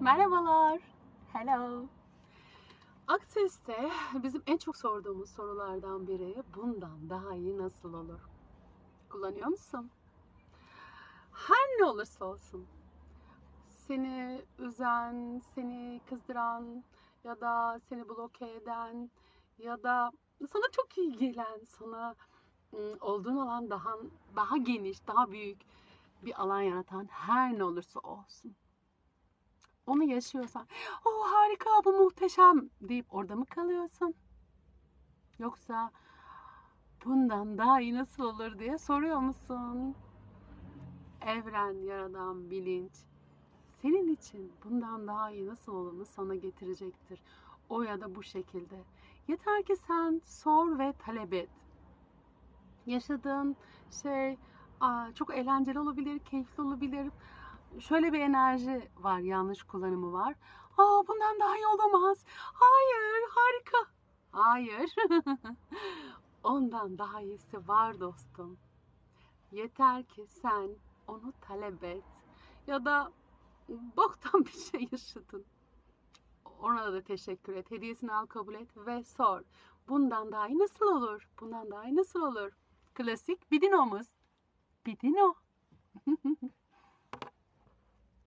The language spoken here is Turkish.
Merhabalar. Hello. Akses'te bizim en çok sorduğumuz sorulardan biri bundan daha iyi nasıl olur? Kullanıyor musun? Her ne olursa olsun. Seni üzen, seni kızdıran ya da seni bloke eden ya da sana çok iyi gelen, sana ım, olduğun alan daha daha geniş, daha büyük bir alan yaratan her ne olursa olsun. Onu yaşıyorsan, o harika, bu muhteşem deyip orada mı kalıyorsun? Yoksa bundan daha iyi nasıl olur diye soruyor musun? Evren, yaradan, bilinç senin için bundan daha iyi nasıl olurunu sana getirecektir. O ya da bu şekilde. Yeter ki sen sor ve talep et. Yaşadığın şey çok eğlenceli olabilir, keyifli olabilir. Şöyle bir enerji var, yanlış kullanımı var. Aa, bundan daha iyi olamaz. Hayır, harika. Hayır. Ondan daha iyisi var dostum. Yeter ki sen onu talep et. Ya da boktan bir şey yaşadın. Ona da teşekkür et. Hediyesini al kabul et ve sor. Bundan daha iyi nasıl olur? Bundan daha iyi nasıl olur? Klasik Bidinomuz. Bidino.